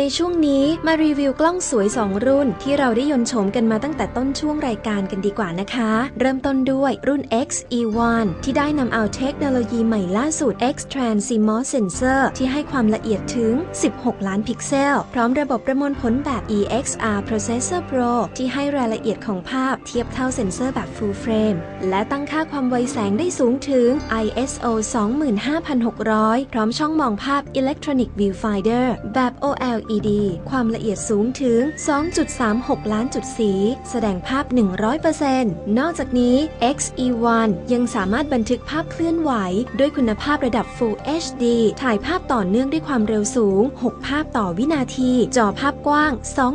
ในช่วงนี้มารีวิวกล้องสวย 2 รุ่น ที่เราได้ยนโฉมกันมาตั้งแต่ต้นช่วงรายการกันดีกว่านะคะ เริ่มต้นด้วยรุ่น X E1 ที่ได้นำเอาเทคโนโลยีใหม่ล่าสุด X Trans CMOS Sensor ที่ให้ความละเอียดถึง 16 ล้านพิกเซล พร้อมระบบประมวลผลแบบ EXR Processor Pro ที่ให้รายละเอียดของภาพเทียบเท่าเซ็นเซอร์แบบ Full Frame และตั้งค่าความไวแสงได้สูงถึง ISO 25600 พร้อมช่องมองภาพ Electronic Viewfinder แบบ OLE LED ความละเอียดสูงถึง 2.36 ล้านจุดสี แสดงภาพ 100%นอกจากนี้ XE1 ยังสามารถบันทึกภาพเคลื่อนไหว ด้วยคุณภาพระดับ Full HD ถ่ายภาพต่อเนื่องด้วยความเร็วสูง 6 ภาพต่อวินาที จอภาพกว้าง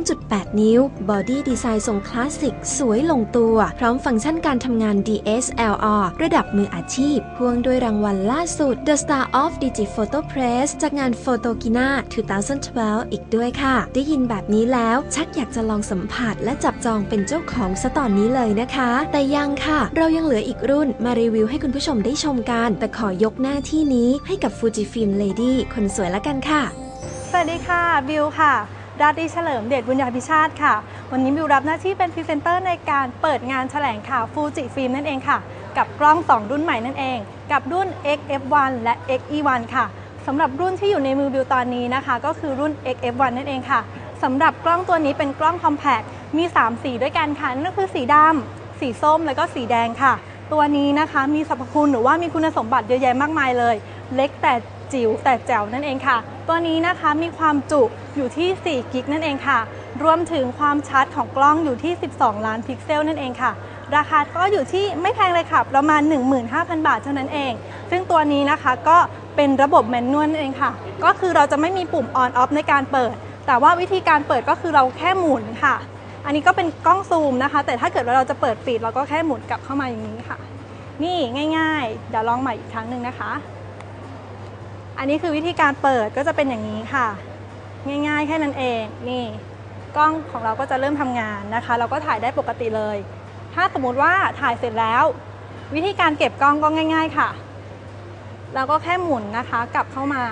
2.8 นิ้ว บอดี้ดีไซน์ทรงคลาสสิก สวยลงตัว พร้อมฟังก์ชันการทำงาน DSLR ระดับมืออาชีพ พ่วงด้วยรางวัลล่าสุด The Star of Digiphoto Press จากงาน Photogina 2012 อีกด้วยค่ะ ได้ยินแบบนี้แล้วชักอยากจะลองสัมผัสและจับจองเป็นเจ้าของซะตอนนี้เลยนะคะ แต่ยังค่ะ เรายังเหลืออีกรุ่นมารีวิวให้คุณผู้ชมได้ชมกัน แต่ขอยกหน้าที่นี้ให้กับ Fujifilm Lady คนสวยละกันค่ะ สวัสดีค่ะบิวค่ะราตรีเฉลิมเดชบุญญาภิชาติค่ะ วันนี้บิวรับหน้าที่เป็นพรีเซนเตอร์ในการเปิดงานแถลงข่าวฟูจิฟิล์มนั่นเองค่ะ กับกล้อง 2 รุ่นใหม่นั่นเอง กับรุ่น XF1 และ XE1 ค่ะ สำหรับรุ่นที่อยู่ในมือบิวตอนนี้นะคะ ก็คือรุ่น XF1 นั่นเองค่ะ สำหรับกล้องตัวนี้เป็นกล้องคอมแพคมี 3 สีด้วยกันค่ะนั่นก็คือสีดำสีส้มแล้วก็สีแดงค่ะ ตัวนี้นะคะมีสรรพคุณหรือว่ามีคุณสมบัติเยอะแยะมากมายเลย เล็กแต่จิ๋วแต่แจ๋วนั่นเองค่ะ ตัวนี้นะคะมีความจุอยู่ที่4กิกนั่นเองค่ะ รวมถึงความชัดของกล้องอยู่ที่ 12 ล้านพิกเซลนั่นเองค่ะราคาก็อยู่ที่ไม่แพงเลยค่ะ ประมาณ 15,000 บาทเท่านั้นเอง ซึ่งตัวนี้นะคะก็ เป็นระบบแมนนวลเองค่ะ ก็คือเราจะไม่มีปุ่ม on off ในการเปิด แต่ว่าวิธีการเปิดก็คือเราแค่หมุนค่ะ อันนี้ก็เป็นกล้องซูมนะคะ แต่ถ้าเกิดว่าเราจะเปิดปิดเราก็แค่หมุนกลับเข้ามาอย่างนี้ค่ะ นี่ง่าย ๆ เดี๋ยวลองใหม่อีกครั้งหนึ่งนะคะ อันนี้คือวิธีการเปิดก็จะเป็นอย่างนี้ค่ะ ง่ายๆ แค่นั้นเอง นี่กล้องของเราก็จะเริ่มทำงานนะคะ เราก็ถ่ายได้ปกติเลย ถ้าสมมุติว่าถ่ายเสร็จแล้ว วิธีการเก็บกล้องก็ง่าย ๆ ค่ะ เราก็แค่หมุนนะคะ กลับเข้ามา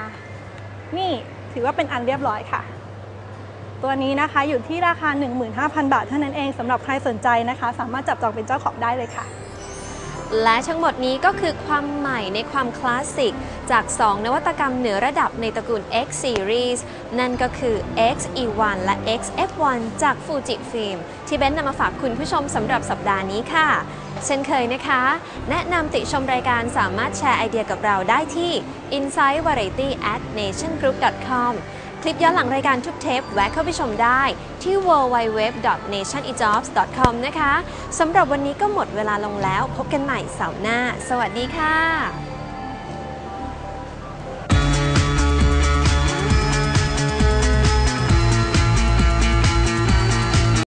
นี่ถือว่าเป็นอันเรียบร้อยค่ะ ตัวนี้นะคะอยู่ที่ราคา 15,000 บาทเท่านั้นเองสำหรับใครสนใจนะคะ สามารถจับจองเป็นเจ้าของได้เลยค่ะ และทั้งหมดนี้ก็คือความใหม่ในความคลาสสิก จาก 2 นวัตกรรมเหนือระดับในตระกูล X Series นั่นก็คือ XE1 และ XF1 จาก Fujifilm ที่เบนนำมาฝากคุณผู้ชมสำหรับสัปดาห์นี้ค่ะ เช่นเคยนะคะ แนะนำติชมรายการสามารถแชร์ไอเดียกับเราได้ที่ insight variety at nationgroup.com คลิปย้อนหลังรายการทุกเทปแวะเข้าไปชมได้ที่ www.nationejobs.com นะคะสำหรับวันนี้ก็หมดเวลาลงแล้ว พบกันใหม่เสาร์หน้า สวัสดีค่ะ